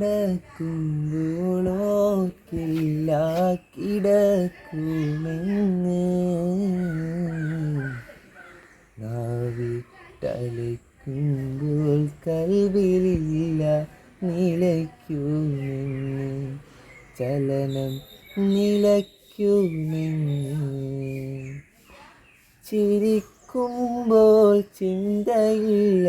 കിടക്കുമ്പോളോർക്കില്ല കിടക്കുമെന്ന് നാവിട്ടലിക്കുമ്പോൾ കൽവിലില്ല നിലയ്ക്കുമെന്ന്. ചലനം നിലയ്ക്കുമെന്ന്. ചിരിക്കുമ്പോൾ ചിന്തയില്ല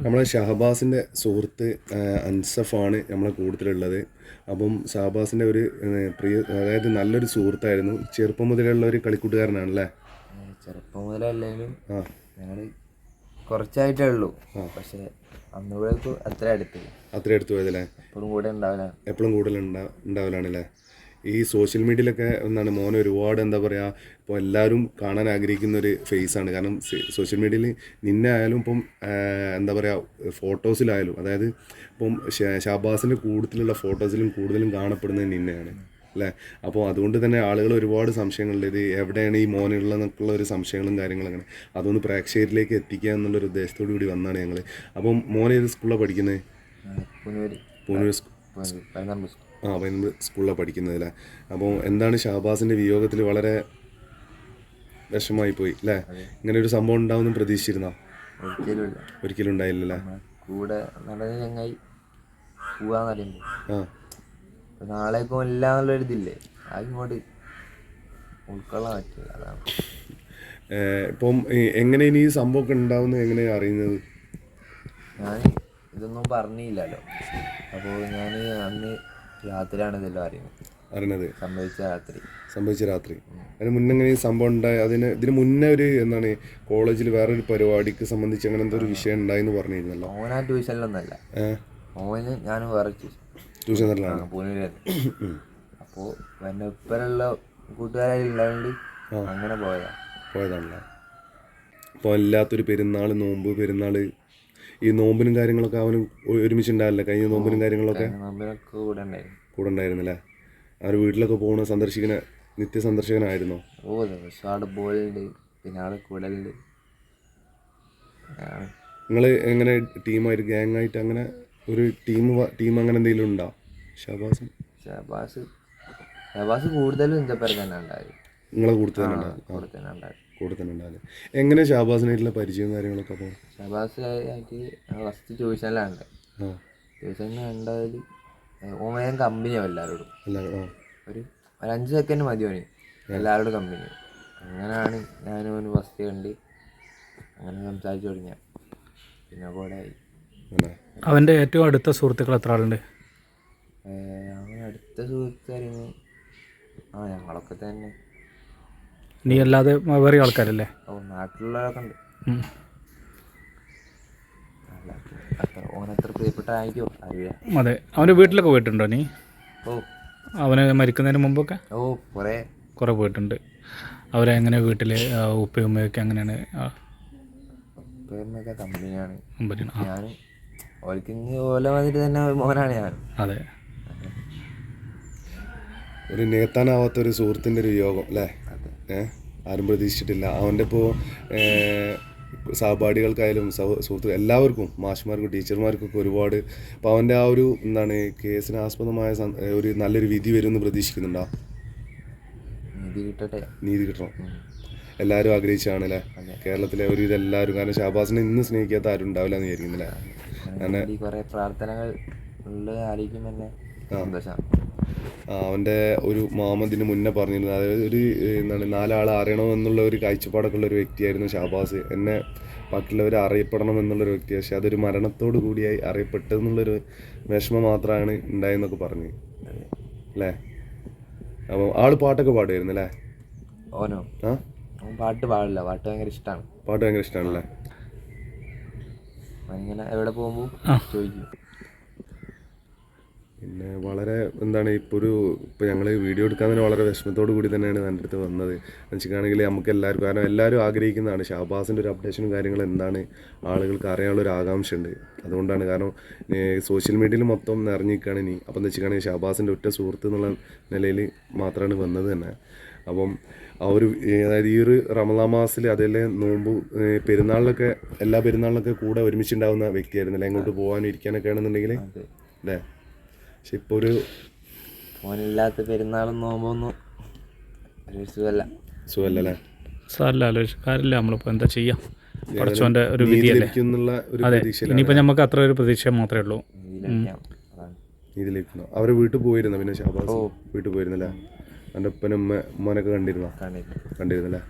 നമ്മളെ ഷഹബാസിന്റെ സുഹൃത്ത് അൻസഫാണ് നമ്മളെ കൂടുതലുള്ളത്. അപ്പം ഷഹബാസിന്റെ ഒരു പ്രിയ അതായത് നല്ലൊരു സുഹൃത്തായിരുന്നു. ചെറുപ്പം മുതലുള്ള ഒരു കളിക്കൂട്ടുകാരനാണല്ലേ? ചെറുപ്പം മുതലല്ലെങ്കിലും ആ. ഞങ്ങൾ കുറച്ചായിട്ടേ ഉള്ളൂ. പക്ഷെ അന്നുകൂടെയൊക്കെ അത്ര അടുത്ത്. അത്ര അടുത്ത് പോയതല്ലേ? എപ്പോഴും കൂടെ ഉണ്ടാവില്ല എപ്പോഴും കൂടുതൽ ഉണ്ടാ ഉണ്ടാവലാണല്ലേ? ഈ സോഷ്യൽ മീഡിയയിലൊക്കെ എന്താണ് മോനെ ഒരുപാട് എന്താ പറയുക ഇപ്പോൾ എല്ലാവരും കാണാൻ ആഗ്രഹിക്കുന്ന ഒരു ഫേസ് ആണ്. കാരണം സോഷ്യൽ മീഡിയയിൽ നിന്നെ ആയാലും ഇപ്പം എന്താ പറയുക ഫോട്ടോസിലായാലും അതായത് ഇപ്പം ഷാബാസിന്റെ കൂടുതലുള്ള ഫോട്ടോസിലും കൂടുതലും കാണപ്പെടുന്നത് നിന്നെയാണ്. അല്ലേ? അപ്പോൾ അതുകൊണ്ട് തന്നെ ആളുകൾ ഒരുപാട് സംശയങ്ങളുണ്ട്. ഇത് എവിടെയാണ് ഈ മോനുള്ളതെന്നൊക്കെയുള്ള ഒരു സംശയങ്ങളും കാര്യങ്ങളും അങ്ങനെ. അതൊന്ന് പ്രേക്ഷകരിലേക്ക് എത്തിക്കുക എന്നുള്ളൊരു ഉദ്ദേശത്തോടു കൂടി വന്നാണ് ഞങ്ങൾ അപ്പം മോനെ ഏത് സ്കൂളിലാണ് പഠിക്കുന്നത് പൂനൂർ സ്കൂൾ ആ പതിനൊന്ന് സ്കൂളിലാണ് പഠിക്കുന്നതല്ലേ അപ്പോൾ എന്താണ് ഷാബാസിന്റെ വിയോഗത്തിൽ വളരെ വിഷമമായി പോയി അല്ലേ ഇങ്ങനെ ഒരു സംഭവം ഉണ്ടാവുമെന്ന് പ്രതീക്ഷിച്ചിരുന്നോ? ഒരിക്കലും ഉണ്ടായില്ലല്ലേ? കൂടെ നടന്ന ചങ്ങായി പോവാന്ന് പറയുമ്പോൾ ആ. ഇപ്പൊ നാളേക്കും എല്ലാം എന്നുള്ളൊരു ഇതില്ലേ? അത് ഇങ്ങോട്ട് ഉൾക്കൊള്ളാൻ പറ്റില്ല അതാണ് ഇപ്പം എങ്ങനെ ഇനി ഈ സംഭവമൊക്കെ ഉണ്ടാവുന്നത് എങ്ങനെയാണ് അറിയുന്നത്? ഞാൻ ഇതൊന്നും പറഞ്ഞില്ലല്ലോ. അപ്പോൾ ഞാൻ അന്ന് രാത്രിയാണ് ഇതെല്ലാം അറിയുന്നത്. അറിയണത് സംഭവിച്ച രാത്രി. സംഭവിച്ച രാത്രി. അതിന് മുന്നേ ഇങ്ങനെ സംഭവം ഉണ്ടായി? അതിന് ഇതിന് മുന്നേ ഒരു എന്താണ് കോളേജിൽ വേറൊരു പരിപാടിക്ക് സംബന്ധിച്ച് അങ്ങനെ എന്തോ ഒരു വിഷയം ഉണ്ടായെന്ന് പറഞ്ഞിരുന്നല്ലോ. ഓനാ ട്യൂഷനിലൊന്നല്ല. ഓന് ഞാൻ വേറെ ട്യൂഷൻ. സെന്ററിലാണ് പൂനൂരായിരുന്നു അപ്പോൾ എന്റെ കൂട്ടുകാരായി അങ്ങനെ പോയതാ. പോയതാണല്ലോ? അപ്പോൾ അല്ലാത്തൊരു പെരുന്നാൾ നോമ്പ് പെരുന്നാൾ ഈ നോമ്പിനും കാര്യങ്ങളൊക്കെ അവന് ഒരുമിച്ച് ഉണ്ടാവില്ല കഴിഞ്ഞ നോമ്പിനും കാര്യങ്ങളൊക്കെ? കൂടെ ഉണ്ടായിരുന്നില്ല അവർ വീട്ടിലൊക്കെ പോകുന്ന സന്ദർശിക്കുന്ന നിത്യ സന്ദർശകനായിരുന്നോ ഓ പക്ഷെ പിന്നെ കൂടലുണ്ട്. നിങ്ങൾ എങ്ങനെ ടീമായിട്ട് ഗ്യാങ് ആയിട്ട് അങ്ങനെ ഒരു ടീം ടീം അങ്ങനെ എന്തെങ്കിലും ഉണ്ടോ? ഷാബാസ്? ഷബാസ്. ഷബാസ് കൂടുതലും ഇന്ത്യപ്പേർ തന്നെ ഉണ്ടായി നിങ്ങളെ കൂടുതൽ തന്നെ ഉണ്ടാവും കൂടെ തന്നെ ഉണ്ടായത് കൂടെ തന്നെ ഉണ്ടാവില്ല എങ്ങനെ ഷാബാസിനായിട്ടുള്ള പരിചയവും കാര്യങ്ങളൊക്കെ അപ്പോൾ? ഷാബാസ് ആയിട്ട് ഫസ്റ്റ് ട്യൂഷനിലാണ് ആ. ട്യൂഷനിൽ കണ്ടതിൽ ഓമയം കമ്പനിയാവും എല്ലാവരോടും. എല്ലാവരും ഒരു ഒരു അഞ്ച് സെക്കൻഡ് മതി ഓന് എല്ലാവരോടും കമ്പനി. അങ്ങനെയാണ് ഞാനും ഓന് ഫസ്റ്റ് കണ്ട് അങ്ങനെ സംസാരിച്ചു തുടങ്ങിയ പിന്നെ കൂടെ ആയി. അവന്റെ ഏറ്റവും അടുത്ത സുഹൃത്തുക്കൾ എത്ര ആളുണ്ട്? അവൻ അടുത്ത സുഹൃത്തുക്കാരിന് ആ ഞങ്ങളൊക്കെ തന്നെ. നീ അല്ലാതെ വേറെ ആൾക്കാരല്ലേ? നാട്ടിലുള്ളവരൊക്കെ ഉണ്ട് അതെ. അവന്റെ വീട്ടിലൊക്കെ പോയിട്ടുണ്ടോ നീ? അവന് മരിക്കുന്നതിന് മുമ്പൊക്കെ? ഓ കുറേ. കുറേ പോയിട്ടുണ്ട്. അവരെങ്ങനെ വീട്ടിൽ ഉപ്പയും ഉമ്മയൊക്കെ അങ്ങനെയാണ് അതെ. ഒരു നികത്താനാവാത്ത ഒരു സുഹൃത്തിന്റെ ഒരു യോഗം അല്ലേ? ആരും പ്രതീക്ഷിച്ചിട്ടില്ല. അവന്റെ ഇപ്പോൾ സഹപാഠികൾക്കായാലും സഹ സുഹൃത്തുക്കൾ എല്ലാവർക്കും മാഷ്മാർക്കും ടീച്ചർമാർക്കും ഒക്കെ ഒരുപാട്. അപ്പോൾ അവന്റെ ആ ഒരു എന്താണ് കേസിന് ആസ്പദമായ ഒരു നല്ലൊരു വിധി വരുമെന്ന് പ്രതീക്ഷിക്കുന്നുണ്ടോ? നീതി കിട്ടട്ടെ. നീതി കിട്ടണം. എല്ലാവരും ആഗ്രഹിച്ചാണ് അല്ലേ? കേരളത്തിലെ ഒരു ഇതെല്ലാവരും കാരണം ഷാബാസിനെ ഇന്ന് സ്നേഹിക്കാത്ത ആരും ഉണ്ടാവില്ല എന്ന് വിചാരിക്കുന്നില്ല? കാരണം കുറേ പ്രാർത്ഥനകൾ ഉള്ള ആയിരിക്കും തന്നെ സന്തോഷമാണ് ആ, അവന്റെ ഒരു മാമതിന് മുന്നേ പറഞ്ഞിരുന്നത്. അതായത് ഒരു എന്താണ് നാലാൾ അറിയണമെന്നുള്ള ഒരു കാഴ്ചപ്പാടൊക്കെ ഉള്ള ഒരു വ്യക്തിയായിരുന്നു ഷാബാസ്. എന്നെ ബാക്കിയുള്ളവർ അറിയപ്പെടണം എന്നുള്ളൊരു വ്യക്തി പക്ഷെ അതൊരു മരണത്തോടു കൂടിയായി അറിയപ്പെട്ടെന്നുള്ളൊരു വിഷമം മാത്രമാണ് ഉണ്ടായെന്നൊക്കെ പറഞ്ഞു. അല്ലേ? അപ്പോൾ ആൾ പാട്ടൊക്കെ പാടുമായിരുന്നു അല്ലേ? ഓനോ? ആ? പാട്ട് പാടില്ല. പാട്ട് ഭയങ്കര ഇഷ്ടമാണ് പാട്ട് ഭയങ്കര ഇഷ്ടമാണല്ലേ എവിടെ പോകുമ്പോൾ. ചോദിക്കും. പിന്നെ വളരെ എന്താണ് ഇപ്പോൾ ഒരു ഇപ്പോൾ ഞങ്ങൾ വീഡിയോ എടുക്കാൻ തന്നെ വളരെ വിഷമത്തോടു കൂടി തന്നെയാണ് എന്റെ അടുത്ത് വന്നത്. വെച്ചിട്ടാണെങ്കിൽ നമുക്ക് എല്ലാവർക്കും കാരണം എല്ലാവരും ആഗ്രഹിക്കുന്നതാണ് ഷാബാസിന്റെ ഒരു അപ്ഡേഷനും കാര്യങ്ങളും എന്താണ് ആളുകൾക്ക് അറിയാനുള്ള ഒരു ആകാംക്ഷ ഉണ്ട് അതുകൊണ്ടാണ് കാരണം സോഷ്യൽ മീഡിയയിൽ മൊത്തം നിറഞ്ഞിരിക്കുകയാണ് ഇനി. അപ്പം എന്ന് വെച്ചിട്ടാണെങ്കിൽ ഷാബാസിന്റെ ഒറ്റ സുഹൃത്ത് എന്നുള്ള നിലയിൽ മാത്രമാണ് വന്നത് തന്നെ. അപ്പം ആ ഒരു അതായത് ഈ ഒരു റമദാ മാസത്തിൽ അതേലെ നോമ്പ് പെരുന്നാളിലൊക്കെ എല്ലാ പെരുന്നാളിലൊക്കെ കൂടെ ഒരുമിച്ചുണ്ടാവുന്ന വ്യക്തിയായിരുന്നല്ലേ എങ്ങോട്ട് പോകാനും ഇരിക്കാനൊക്കെ ആണെന്നുണ്ടെങ്കിൽ അല്ലേ? പക്ഷെ ഇപ്പോൾ ഒരു ഫോണില്ലാത്ത പെരുന്നാളും നോമ്പൊന്നും ഒരു സുഖമല്ല സുഖമല്ലല്ലേ സാറില്ല ആലോചിക്കാറില്ല നമ്മളിപ്പോൾ എന്താ ചെയ്യാം? പഠിച്ചോന്റെ ഒരു വിധിയല്ലേ? അതെ. ഇനിയിപ്പോൾ നമുക്ക് അത്ര ഒരു പ്രതീക്ഷ മാത്രമേ ഉള്ളൂ. അവരെ വീട്ടിൽ പോയിരുന്ന പിന്നെ ഷാബാസ് വീട്ടിൽ പോയിരുന്നല്ലേ? എന്റെ ഉപ്പനും ഉമ്മ ഉമ്മനൊക്കെ കണ്ടിരുന്നോ? കണ്ടിരുന്നില്ലേ?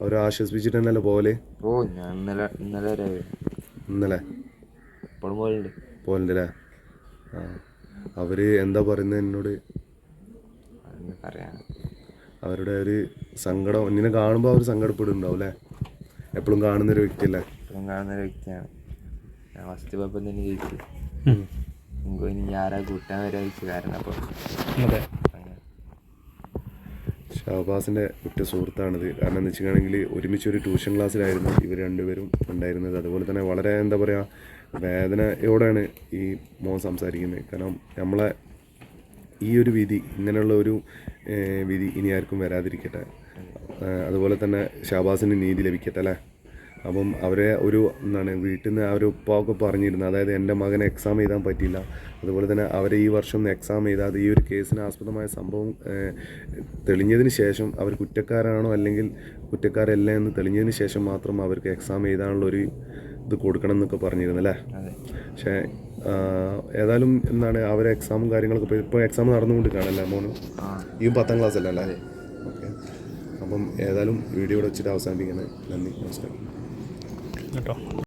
അവരെ ആശ്വസിപ്പിച്ചിട്ട് തന്നെയല്ലേ പോലെ ഓ ഞാൻ ഇന്നലെ ഇന്നലെ വരെ ഇന്നലെ? ഇപ്പോഴും പോലുണ്ട് അല്ലേ? ആ. അവർ എന്താ പറയുന്നത് എന്നോട്? അവരുടെ ഒരു സങ്കടം നിന്നെ കാണുമ്പോൾ അവർ സങ്കടപ്പെടുന്നുണ്ടാവും അല്ലേ? എപ്പോഴും കാണുന്ന ഒരു വ്യക്തിയല്ലേ? എപ്പോഴും കാണുന്ന ഒരു വ്യക്തിയാണ്. ഞാൻ ഫസ്റ്റ് പോയപ്പോൾ തന്നെ ചോദിച്ചു. നിങ്ങൾക്ക് ഇനി ആരാ കൂട്ടാൻ വരെ ചോദിച്ചു കാരണം അപ്പോൾ അതെ. ഒറ്റ സുഹൃത്താണിത്. കാരണം എന്ന് വെച്ചിട്ടുണ്ടെങ്കിൽ ഒരുമിച്ച് ഒരു ട്യൂഷൻ ക്ലാസ്സിലായിരുന്നു ഇവർ രണ്ടുപേരും ഉണ്ടായിരുന്നത്. അതുപോലെ തന്നെ വളരെ എന്താ പറയുക വേദനയോടെയാണ് ഈ മോൻ സംസാരിക്കുന്നത്. കാരണം നമ്മളെ ഈ ഒരു വിധി ഇങ്ങനെയുള്ള ഒരു വിധി ഇനി ആർക്കും വരാതിരിക്കട്ടെ. അതുപോലെ തന്നെ ഷാബാസിന് നീതി ലഭിക്കട്ടെ അല്ലേ? അപ്പം അവരെ ഒരു എന്താണ് വീട്ടിൽ നിന്ന് ആ ഒരു പറഞ്ഞിരുന്നു. അതായത് എന്റെ മകൻ എക്സാം എഴുതാൻ പറ്റിയില്ല. അതുപോലെ തന്നെ അവരെ ഈ വർഷം എക്സാം എഴുതാതെ ഈ ഒരു കേസിന് ആസ്പദമായ സംഭവം തെളിഞ്ഞതിന് ശേഷം അവർ കുറ്റക്കാരാണോ അല്ലെങ്കിൽ കുറ്റക്കാരല്ല എന്ന് തെളിഞ്ഞതിന് ശേഷം മാത്രം അവർക്ക് എക്സാം എഴുതാനുള്ള ഒരു ഇത് കൊടുക്കണം എന്നൊക്കെ പറഞ്ഞിരുന്നു അല്ലേ അതെ. പക്ഷേ ഏതായാലും എന്താണ് അവരെ എക്സാമും കാര്യങ്ങളൊക്കെ ഇപ്പോൾ ഇപ്പോൾ എക്സാം നടന്നുകൊണ്ട് കാണല്ലേ മോന്? ഈ പത്താം ക്ലാസ് അല്ല അല്ലേ? ഓക്കെ. അപ്പം ഏതായാലും വീഡിയോ ഇവിടെ വെച്ചിട്ട് അവസാനിപ്പിക്കുന്നത് നന്ദി. നമസ്കാരം. കേട്ടോ.